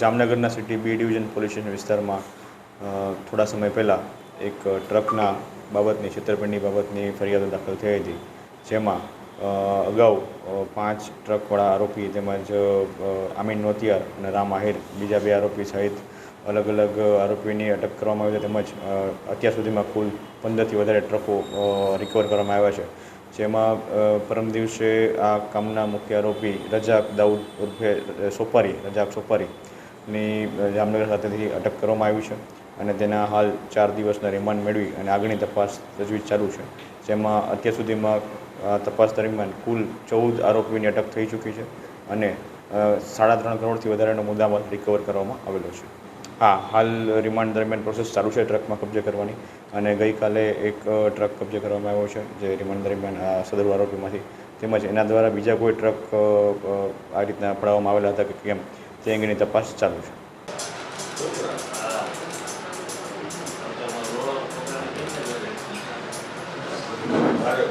જામનગરના city B division police વિસ્તારમાં થોડા સમય પહેલાં એક ટ્રકના બાબતની, છેતરપિંડી બાબતની ફરિયાદો દાખલ થઈ હતી. જેમાં અગાઉ પાંચ ટ્રકવાળા આરોપી તેમજ આમીન નોતિયાર અને રામ આહિર બીજા બે આરોપી સહિત અલગ અલગ આરોપીની અટક કરવામાં આવી છે. તેમજ અત્યાર સુધીમાં કુલ પંદરથી વધારે ટ્રકો રિકવર કરવામાં આવ્યા છે. જેમાં પરમ દિવસે આ કામના મુખ્ય આરોપી રજાક દાઉદ ઉર્ફે સોપારી, રજાક સોપારીની જામનગર ખાતેથી અટક કરવામાં આવી છે અને તેના હાલ ચાર દિવસના રિમાન્ડ મેળવી અને આગળની તપાસ તજવીજ ચાલુ છે. જેમાં અત્યાર સુધીમાં તપાસ દરમિયાન કુલ ચૌદ આરોપીની અટક થઈ ચૂકી છે અને સાડા ત્રણ કરોડથી વધારેનો મુદ્દામાલ રિકવર કરવામાં આવેલો છે. હા, હાલ રિમાન્ડ દરમિયાન પ્રોસેસ ચાલુ છે ટ્રકમાં કબજે કરવાની. અને ગઈકાલે એક ટ્રક કબજે કરવામાં આવ્યો છે, જે રિમાન્ડ દરમિયાન આ સદર આરોપીમાંથી તેમજ એના દ્વારા બીજા કોઈ ટ્રક આ રીતના પડાવવામાં આવેલા હતા કે કેમ, તે અંગેની તપાસ ચાલુ છે. મારે